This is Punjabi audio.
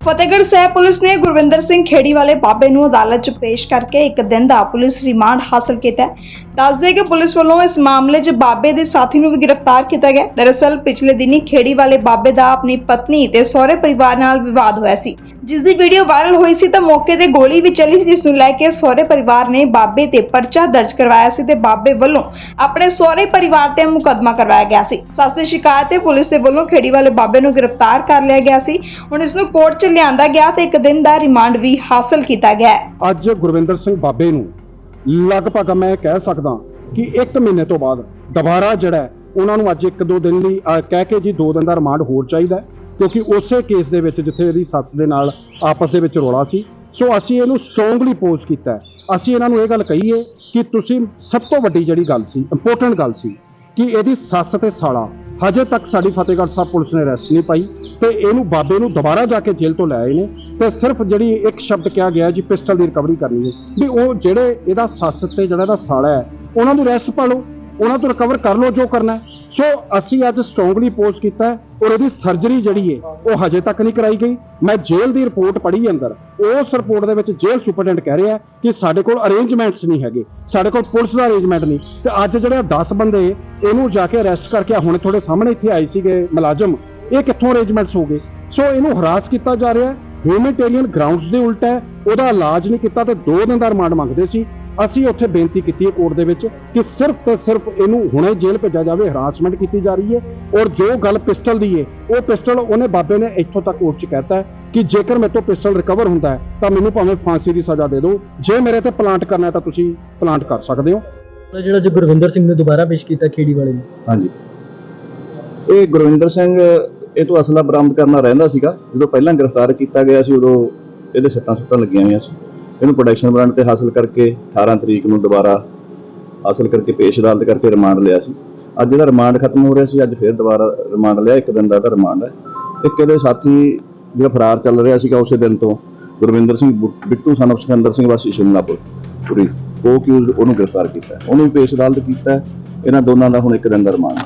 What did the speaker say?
ਫਤਿਹਗੜ੍ਹ ਸਾਹਿਬ ਪੁਲਿਸ ਨੇ ਗੁਰਵਿੰਦਰ ਸਿੰਘ ਖੇੜੀ ਵਾਲੇ ਬਾਬੇ ਨੂੰ ਅਦਾਲਤ 'ਚ ਪੇਸ਼ ਕਰਕੇ ਇੱਕ ਦਿਨ ਦਾ ਪੁਲਿਸ ਰਿਮਾਂਡ ਹਾਸਲ ਕੀਤਾ ਦੱਸਦੇ ਕਿ ਪੁਲਿਸ ਵੱਲੋਂ ਇਸ ਮਾਮਲੇ 'ਚ ਬਾਬੇ ਦੇ ਸਾਥੀ ਨੂੰ ਵੀ ਗ੍ਰਿਫਤਾਰ ਕੀਤਾ ਗਿਆ ਦਰਅਸਲ, ਪਿਛਲੇ ਦਿਨੀ ਖੇੜੀ ਵਾਲੇ ਬਾਬੇ ਦਾ ਆਪਣੀ ਪਤਨੀ ਤੇ ਸਹੁਰੇ ਪਰਿਵਾਰ ਨਾਲ ਵਿਵਾਦ ਹੋਇਆ ਸੀ। ਜਿਸ ਦੀ ਵੀਡੀਓ ਵਾਇਰਲ ਹੋਈ ਸੀ ਤਾਂ ਮੌਕੇ ਤੇ ਗੋਲੀ ਵੀ ਚੱਲੀ ਸੀ ਜਿਸ ਨੂੰ ਲੈ ਕੇ ਸਹੁਰੇ ਪਰਿਵਾਰ ਨੇ ਬਾਬੇ ਤੇ ਪਰਚਾ ਦਰਜ ਕਰਵਾਇਆ ਸੀ ਤੇ ਬਾਬੇ ਵੱਲੋਂ ਆਪਣੇ ਸਹੁਰੇ ਪਰਿਵਾਰ ਤੇ ਮੁਕੱਦਮਾ ਕਰਵਾਇਆ ਗਿਆ ਸੀ। ਸੱਸ ਦੀ ਸ਼ਿਕਾਇਤ ਤੇ ਪੁਲਿਸ ਦੇ ਵੱਲੋਂ ਖੇੜੀ ਵਾਲੇ ਬਾਬੇ ਨੂੰ ਗ੍ਰਿਫਤਾਰ ਕਰ ਲਿਆ ਗਿਆ ਸੀ। ਹੁਣ ਇਸ ਨੂੰ ਕੋਰਟ 'ਚ ਲਿਆਂਦਾ ਗਿਆ ਤੇ ਇੱਕ ਦਿਨ ਦਾ ਰਿਮਾਂਡ ਵੀ ਹਾਸਲ ਕੀਤਾ ਗਿਆ ਹੈ। ਅੱਜ ਗੁਰਵਿੰਦਰ ਸਿੰਘ ਬਾਬੇ ਨੂੰ ਲਗਭਗ ਮੈਂ ਕਹਿ ਸਕਦਾ ਕਿ 1 ਮਹੀਨੇ ਤੋਂ ਬਾਅਦ ਦੁਬਾਰਾ ਜਿਹੜਾ ਉਹਨਾਂ ਨੂੰ ਅੱਜ ਇੱਕ ਦੋ ਦਿਨ ਲਈ ਅਹ, ਕਹਿ ਕੇ ਜੀ ਦੋ ਦਿਨ ਦਾ ਰਿਮਾਂਡ ਹੋਰ ਚਾਹੀਦਾ ਹੈ, ਕਿਉਂਕਿ ਉਸੇ ਕੇਸ ਦੇ ਵਿੱਚ ਜਿੱਥੇ ਇਹਦੀ ਸੱਸ ਦੇ ਨਾਲ ਆਪਸ ਦੇ ਵਿੱਚ ਰੌਲਾ ਸੀ, ਸੋ ਅਸੀਂ ਇਹਨੂੰ ਸਟਰੋਂਗਲੀ ਪੋਜ਼ ਕੀਤਾ ਅਸੀਂ ਇਹਨਾਂ ਨੂੰ ਇਹ ਗੱਲ ਕਹੀਏ ਕਿ ਤੁਸੀਂ ਸਭ ਤੋਂ ਵੱਡੀ ਜਿਹੜੀ ਗੱਲ ਸੀ ਇੰਪੋਰਟੈਂਟ ਗੱਲ ਸੀ, ਕਿ ਇਹਦੀ ਸੱਸ ਤੇ ਸਾਲਾ ਹਜੇ ਤੱਕ ਸਾਡੀ ਫਤਿਹਗੜ੍ਹ ਸਾਹਿਬ ਪੁਲਿਸ ਨੇ ਅਰੈਸਟ ਨਹੀਂ ਪਾਈ ਤੇ ਇਹਨੂੰ ਬਾਬੇ ਨੂੰ ਦੁਬਾਰਾ ਜਾ ਕੇ ਜੇਲ੍ਹ ਤੋਂ ਲੈ ਆਏ ਨੇ ਤੇ ਸਿਰਫ ਜਿਹੜੀ ਇੱਕ ਸ਼ਬਦ ਕਿਹਾ ਗਿਆ ਜੀ ਪਿਸਟਲ ਦੀ ਰਿਕਵਰੀ ਕਰਨੀ ਹੈ। ਵੀ ਉਹ ਜਿਹੜੇ ਇਹਦਾ ਸੱਸ ਤੇ ਜਿਹੜਾ ਇਹਦਾ ਸਾਲਾ ਹੈ, ਉਹਨਾਂ ਨੂੰ ਅਰੈਸਟ ਪਾ ਲਓ, ਉਹਨਾਂ ਤੋਂ ਰਿਕਵਰ ਕਰ ਲਓ ਜੋ ਕਰਨਾ ਸੋ ਅਸੀਂ ਅੱਜ ਸਟਰੋਂਗਲੀ ਪੋਜ਼ ਕੀਤਾ ਔਰ ਇਹਦੀ ਸਰਜਰੀ ਜਿਹੜੀ ਹੈ ਉਹ ਹਜੇ ਤੱਕ ਨਹੀਂ ਕਰਾਈ ਗਈ। ਮੈਂ ਜੇਲ੍ਹ ਦੀ ਰਿਪੋਰਟ ਪੜ੍ਹੀ ਅੰਦਰ। ਉਸ ਰਿਪੋਰਟ ਦੇ ਵਿੱਚ ਜੇਲ੍ਹ ਸੁਪਰਡੈਂਟ ਕਹਿ ਰਿਹਾ ਕਿ ਸਾਡੇ ਕੋਲ ਅਰੇਂਜਮੈਂਟਸ ਨਹੀਂ ਹੈਗੇ। ਸਾਡੇ ਕੋਲ ਪੁਲਿਸ ਦਾ ਅਰੇਂਜਮੈਂਟ ਨਹੀਂ। ਤੇ ਅੱਜ ਜਿਹੜੇ 10 ਬੰਦੇ ਇਹਨੂੰ ਜਾ ਕੇ ਅਰੈਸਟ ਕਰਕੇ ਹੁਣ ਤੁਹਾਡੇ ਸਾਹਮਣੇ ਇੱਥੇ ਆਏ ਸੀਗੇ ਮੁਲਾਜ਼ਮ, ਇਹ ਕਿੱਥੋਂ ਅਰੇਂਜਮੈਂਟਸ ਹੋ ਗਏ? ਸੋ ਇਹਨੂੰ ਹਰਾਸ ਕੀਤਾ ਜਾ ਰਿਹਾ। ਹੈ ਹਿਊਮੈਨਿਟੇਰੀਅਨ ਗਰਾਊਂਡਸ ਦੇ ਉਲਟ ਹੈ। ਉਹਦਾ ਇਲਾਜ ਨਹੀਂ ਕੀਤਾ ਤੇ 2 ਦਿਨ ਦਾ ਰਿਮਾਂਡ ਮੰਗਦੇ ਸੀ। ਅਸੀਂ ਉੱਥੇ ਬੇਨਤੀ ਕੀਤੀ ਹੈ ਕੋਰਟ ਦੇ ਵਿੱਚ ਕਿ ਸਿਰਫ ਤੇ ਸਿਰਫ ਇਹਨੂੰ ਹੁਣੇ ਜੇਲ੍ਹ ਭੇਜਿਆ ਜਾਵੇ ਹਰਾਸਮੈਂਟ ਕੀਤੀ ਜਾ ਰਹੀ ਹੈ ਔਰ ਜੋ ਗੱਲ ਪਿਸਟਲ ਦੀ ਹੈ ਉਹ ਪਿਸਟਲ ਉਹਨੇ ਬਾਬੇ ਨੇ ਇੱਥੋਂ ਤੱਕ ਕੋਰਟ 'ਚ ਕਹਿਤਾ ਹੈ ਕਿ ਜੇਕਰ ਮੇਰੇ ਤੋਂ ਪਿਸਟਲ ਰਿਕਵਰ ਹੁੰਦਾ ਹੈ ਤਾਂ ਮੈਨੂੰ ਭਾਵੇਂ ਫਾਂਸੀ ਦੀ ਸਜ਼ਾ ਦੇ ਦਿਓ। ਜੇ ਮੇਰੇ ਤੇ ਪਲਾਂਟ ਕਰਨਾ ਹੈ ਤਾਂ ਤੁਸੀਂ ਪਲਾਂਟ ਕਰ ਸਕਦੇ ਹੋ। ਤਾਂ ਜਿਹੜਾ ਜੋ ਗੁਰਵਿੰਦਰ ਸਿੰਘ ਨੇ ਦੁਬਾਰਾ ਪੇਸ਼ ਕੀਤਾ ਖੇੜੀ ਵਾਲੇ ਨੂੰ। ਹਾਂਜੀ। ਇਹ ਗੁਰਵਿੰਦਰ ਸਿੰਘ ਇਹ ਤੋਂ ਅਸਲਾ ਬਰਾਮਦ ਕਰਨਾ ਰਹਿੰਦਾ ਸੀਗਾ। ਜਦੋਂ ਪਹਿਲਾਂ ਗ੍ਰਿਫਤਾਰ ਕੀਤਾ ਗਿਆ ਸੀ ਉਦੋਂ ਇਹਦੇ ਸੱਟਾਂ ਸੁੱਟਾਂ ਲੱਗੀਆਂ ਹੋਈਆਂ ਸੀ। ਇਹਨੂੰ ਪ੍ਰੋਡਕਸ਼ਨ ਬ੍ਰਾਂਡ ਤੇ ਹਾਸਲ ਕਰਕੇ 18 ਤਰੀਕ ਨੂੰ ਦੁਬਾਰਾ ਹਾਸਲ ਕਰਕੇ ਪੇਸ਼ ਅਦਾਲਤ ਕਰਕੇ ਰਿਮਾਂਡ ਲਿਆ ਸੀ। ਅੱਜ ਇਹਦਾ ਰਿਮਾਂਡ ਖਤਮ ਹੋ ਰਿਹਾ ਸੀ, ਅੱਜ ਫਿਰ ਦੁਬਾਰਾ ਰਿਮਾਂਡ ਲਿਆ, ਇੱਕ ਦਿਨ ਦਾ ਇਹਦਾ ਰਿਮਾਂਡ ਹੈ। ਇੱਕ ਇਹਦੇ ਸਾਥੀ ਜਿਹੜਾ ਫਰਾਰ ਚੱਲ ਰਿਹਾ ਸੀਗਾ ਉਸੇ ਦਿਨ ਤੋਂ, ਗੁਰਵਿੰਦਰ ਸਿੰਘ ਬੁ- ਬਿੱਟੂ ਸਨ of ਸਿਕੰਦਰ ਸਿੰਘ ਵਾਸੀ ਸ਼ਿਮਲਾਪੁਰ, ਪੂਰੀ ਉਹ ਕਿਉਂ ਉਹਨੂੰ ਗ੍ਰਿਫਤਾਰ ਕੀਤਾ ਉਹਨੂੰ ਵੀ ਪੇਸ਼ ਅਦਾਲਤ ਕੀਤਾ ਇਹਨਾਂ ਦੋਨਾਂ ਦਾ ਹੁਣ ਇੱਕ ਦਿਨ ਦਾ ਰਿਮਾਂਡ